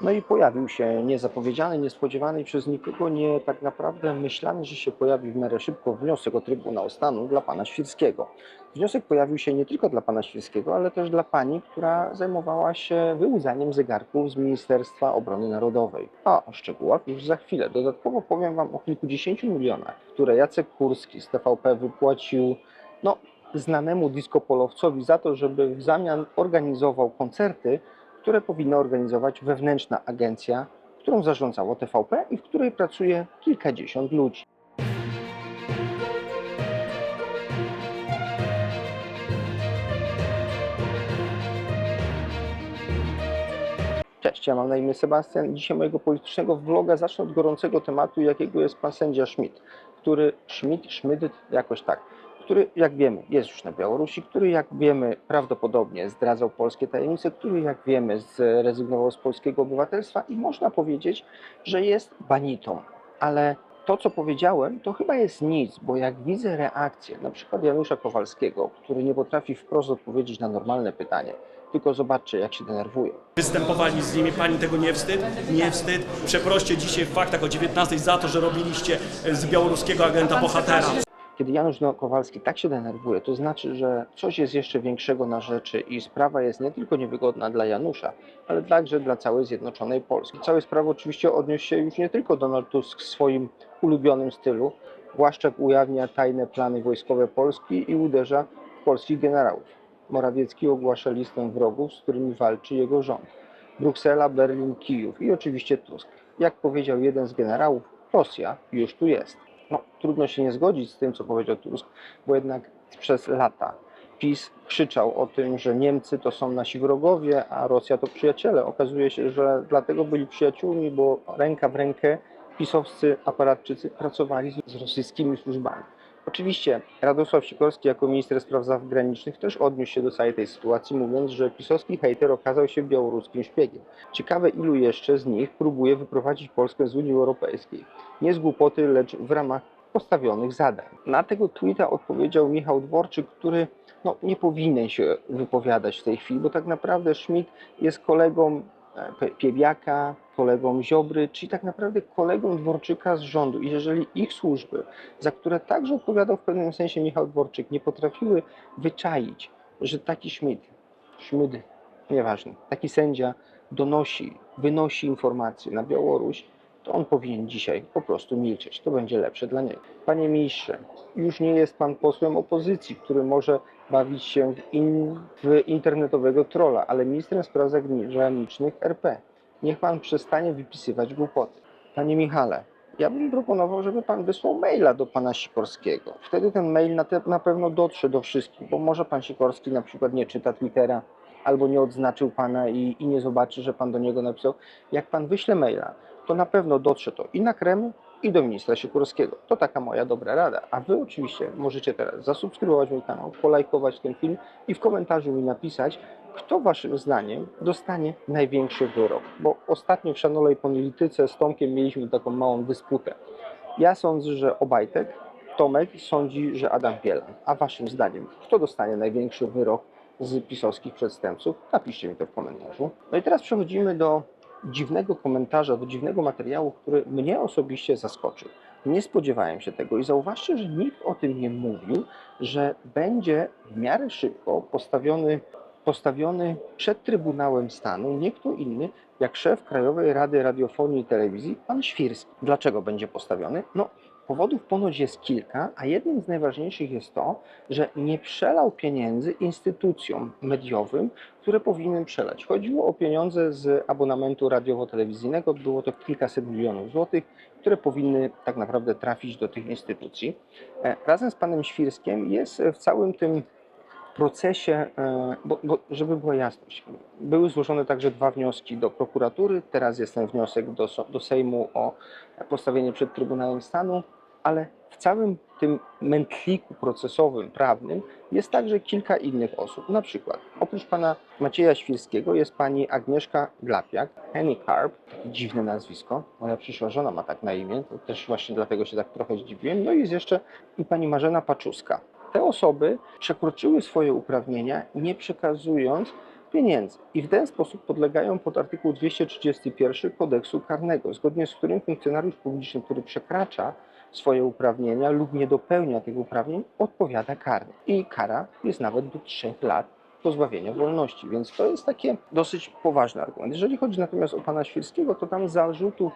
No i pojawił się niezapowiedziany, niespodziewany i przez nikogo nie tak naprawdę myślany, że się pojawi w miarę szybko wniosek o Trybunał Stanu dla pana Świrskiego. Wniosek pojawił się nie tylko dla pana Świrskiego, ale też dla pani, która zajmowała się wyłudzaniem zegarków z Ministerstwa Obrony Narodowej. A o szczegółach już za chwilę. Dodatkowo powiem wam o kilkudziesięciu milionach, które Jacek Kurski z TVP wypłacił no, znanemu diskopolowcowi za to, żeby w zamian organizował koncerty, które powinna organizować wewnętrzna agencja, którą zarządzało TVP i w której pracuje kilkadziesiąt ludzi. Cześć, ja mam na imię Sebastian dzisiaj mojego politycznego vloga zacznę od gorącego tematu, jakiego jest pan sędzia Schmidt, który Schmidt, Schmidt, jakoś tak, który jak wiemy jest już na Białorusi, który jak wiemy prawdopodobnie zdradzał polskie tajemnice, który jak wiemy zrezygnował z polskiego obywatelstwa i można powiedzieć, że jest banitą, ale to, co powiedziałem, to chyba jest nic, bo jak widzę reakcję na przykład Janusza Kowalskiego, który nie potrafi wprost odpowiedzieć na normalne pytanie, tylko zobaczcie, jak się denerwuje. Występowali z nimi, pani tego nie wstyd? Nie wstyd. Przeproście dzisiaj w faktach o 19 za to, że robiliście z białoruskiego agenta bohatera. Kiedy Janusz Kowalski tak się denerwuje, to znaczy, że coś jest jeszcze większego na rzeczy i sprawa jest nie tylko niewygodna dla Janusza, ale także dla całej Zjednoczonej Polski. Całej sprawy oczywiście odniósł się już nie tylko Donald Tusk w swoim ulubionym stylu. Błaszczak ujawnia tajne plany wojskowe Polski i uderza w polskich generałów. Morawiecki ogłasza listę wrogów, z którymi walczy jego rząd. Bruksela, Berlin, Kijów i oczywiście Tusk. Jak powiedział jeden z generałów, Rosja już tu jest. No, trudno się nie zgodzić z tym, co powiedział Tusk, bo jednak przez lata PiS krzyczał o tym, że Niemcy to są nasi wrogowie, a Rosja to przyjaciele. Okazuje się, że dlatego byli przyjaciółmi, bo ręka w rękę pisowscy aparatczycy pracowali z- z rosyjskimi służbami. Oczywiście Radosław Sikorski jako minister spraw zagranicznych też odniósł się do całej tej sytuacji, mówiąc, że pisowski hejter okazał się białoruskim szpiegiem. Ciekawe, ilu jeszcze z nich próbuje wyprowadzić Polskę z Unii Europejskiej. Nie z głupoty, lecz w ramach postawionych zadań. Na tego tweeta odpowiedział Michał Dworczyk, który no, nie powinien się wypowiadać w tej chwili, bo tak naprawdę Schmidt jest kolegą e, Piebiaka, kolegą Ziobry, czyli tak naprawdę kolegą Dworczyka z rządu. I jeżeli ich służby, za które także odpowiadał w pewnym sensie Michał Dworczyk, nie potrafiły wyczaić, że taki Schmidt, Schmidt, nieważne, taki sędzia donosi, wynosi informacje na Białoruś, to on powinien dzisiaj po prostu milczeć. To będzie lepsze dla niego. Panie ministrze, już nie jest pan posłem opozycji, który może bawić się w, in, w internetowego trolla, ale ministrem spraw zagranicznych RP. Niech pan przestanie wypisywać głupoty. Panie Michale, ja bym proponował, żeby pan wysłał maila do pana Sikorskiego. Wtedy ten mail na, te, na pewno dotrze do wszystkich, bo może pan Sikorski na przykład nie czyta Twittera albo nie odznaczył pana i, i nie zobaczy, że pan do niego napisał. Jak pan wyśle maila, to na pewno dotrze to i na Kreml, i do ministra Sikorskiego. To taka moja dobra rada. A wy oczywiście możecie teraz zasubskrybować mój kanał, polajkować ten film i w komentarzu mi napisać, kto waszym zdaniem dostanie największy wyrok. Bo ostatnio w Szanownej Polityce z Tomkiem mieliśmy taką małą dysputę. Ja sądzę, że Obajtek, Tomek sądzi, że Adam Bielan. A waszym zdaniem, kto dostanie największy wyrok z pisowskich przestępców? Napiszcie mi to w komentarzu. No i teraz przechodzimy do dziwnego komentarza, do dziwnego materiału, który mnie osobiście zaskoczył. Nie spodziewałem się tego i zauważcie, że nikt o tym nie mówił, że będzie w miarę szybko postawiony, postawiony przed Trybunałem Stanu nie kto inny, jak szef Krajowej Rady Radiofonii i Telewizji, pan Świrski. Dlaczego będzie postawiony? No, powodów ponoć jest kilka, a jednym z najważniejszych jest to, że nie przelał pieniędzy instytucjom mediowym, które powinny przelać. Chodziło o pieniądze z abonamentu radiowo-telewizyjnego, było to kilkaset milionów złotych, które powinny tak naprawdę trafić do tych instytucji. E, Razem z panem Świrskiem jest w całym tym procesie, e, bo, bo żeby była jasność, były złożone także dwa wnioski do prokuratury, teraz jest ten wniosek do, do Sejmu o postawienie przed Trybunałem Stanu, ale w całym tym mętliku procesowym, prawnym jest także kilka innych osób. Na przykład oprócz pana Macieja Świrskiego jest pani Agnieszka Glapiak, Penny Carp, takie dziwne nazwisko, moja przyszła żona ma tak na imię, też właśnie dlatego się tak trochę zdziwiłem. No i jest jeszcze i pani Marzena Paczuska. Te osoby przekroczyły swoje uprawnienia, nie przekazując pieniędzy i w ten sposób podlegają pod artykuł 231 kodeksu karnego, zgodnie z którym funkcjonariusz publiczny, który przekracza swoje uprawnienia lub nie dopełnia tych uprawnień, odpowiada karnie. I kara jest nawet do 3 lat pozbawienia wolności, więc to jest takie dosyć poważny argument. Jeżeli chodzi natomiast o pana Świrskiego, to tam zarzutów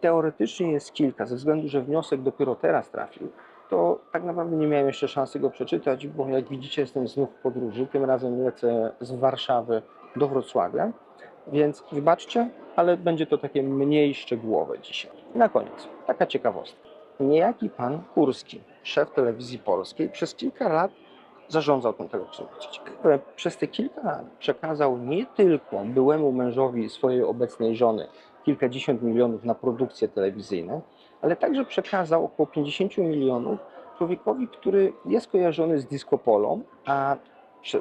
teoretycznie jest kilka, ze względu, że wniosek dopiero teraz trafił, to tak naprawdę nie miałem jeszcze szansy go przeczytać, bo jak widzicie jestem znów w podróży, tym razem lecę z Warszawy do Wrocławia, więc wybaczcie, ale będzie to takie mniej szczegółowe dzisiaj. Na koniec, taka ciekawostka. Niejaki pan Kurski, szef telewizji polskiej, przez kilka lat zarządzał tą telewizją. Przez te kilka lat przekazał nie tylko byłemu mężowi swojej obecnej żony kilkadziesiąt milionów na produkcje telewizyjne, ale także przekazał około 50 milionów człowiekowi, który jest kojarzony z disco polo, a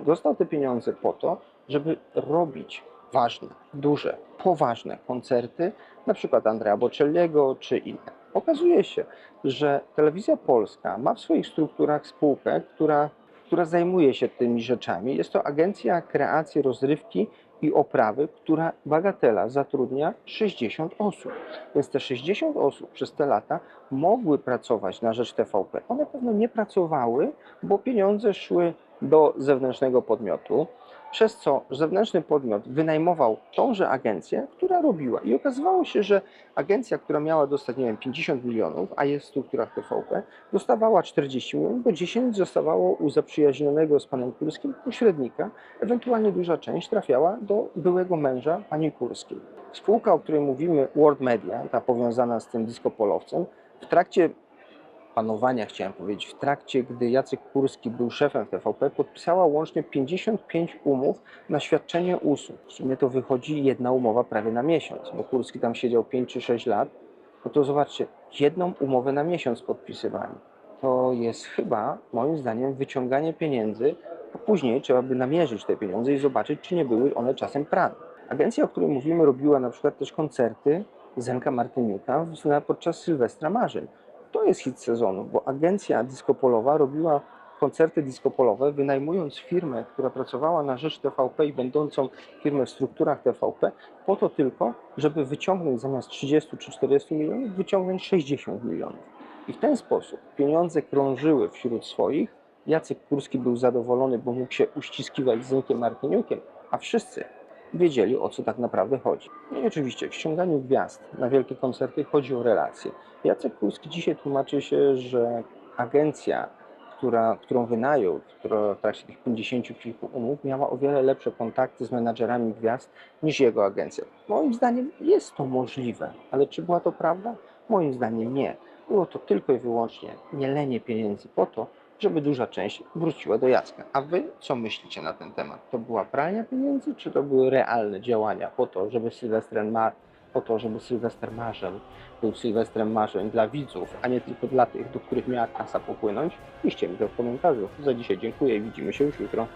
dostał te pieniądze po to, żeby robić ważne, duże, poważne koncerty, na przykład Andrea Bocelliego czy inne. Okazuje się, że telewizja polska ma w swoich strukturach spółkę, która, która zajmuje się tymi rzeczami. Jest to Agencja Kreacji Rozrywki i Oprawy, która bagatela zatrudnia 60 osób. Więc te 60 osób przez te lata mogły pracować na rzecz TVP. One pewno nie pracowały, bo pieniądze szły do zewnętrznego podmiotu, przez co zewnętrzny podmiot wynajmował tąże agencję, która robiła. I okazywało się, że agencja, która miała dostać, nie wiem, 50 milionów, a jest w strukturach TVP, dostawała 40 milionów, bo 10 zostawało u zaprzyjaźnionego z panem Kurskim pośrednika, ewentualnie duża część trafiała do byłego męża pani Kurskiej. Spółka, o której mówimy, World Media, ta powiązana z tym diskopolowcem, w trakcie panowania, chciałem powiedzieć, w trakcie, gdy Jacek Kurski był szefem TVP, podpisała łącznie 55 umów na świadczenie usług. W sumie to wychodzi jedna umowa prawie na miesiąc, bo Kurski tam siedział 5 czy 6 lat. No to zobaczcie, jedną umowę na miesiąc podpisywali. To jest chyba, moim zdaniem, wyciąganie pieniędzy, a później trzeba by namierzyć te pieniądze i zobaczyć, czy nie były one czasem prane. Agencja, o której mówimy, robiła na przykład też koncerty Zenka Martyniuka podczas Sylwestra Marzeń. Jest hit sezonu, bo agencja diskopolowa robiła koncerty diskopolowe, wynajmując firmę, która pracowała na rzecz TVP i będącą firmę w strukturach TVP, po to tylko, żeby wyciągnąć zamiast 30 czy 40 milionów, wyciągnąć 60 milionów. I w ten sposób pieniądze krążyły wśród swoich. Jacek Kurski był zadowolony, bo mógł się uściskiwać z Zenkiem Martyniukiem, a wszyscy wiedzieli, o co tak naprawdę chodzi. No i oczywiście w ściąganiu gwiazd na wielkie koncerty chodzi o relacje. Jacek Kurski dzisiaj tłumaczy się, że agencja, która, którą wynajął, która w trakcie tych 50 kilku umów miała o wiele lepsze kontakty z menadżerami gwiazd niż jego agencja. Moim zdaniem jest to możliwe, ale czy była to prawda? Moim zdaniem nie. Było to tylko i wyłącznie mielenie pieniędzy po to, żeby duża część wróciła do Jacka. A wy co myślicie na ten temat? To była pralnia pieniędzy, czy to były realne działania po to, żeby Sylwester ma, po to, żeby Sylwester Marzeń był Sylwestrem marzeń dla widzów, a nie tylko dla tych, do których miała kasa popłynąć? Piszcie mi to w komentarzu. Za dzisiaj dziękuję i widzimy się już jutro.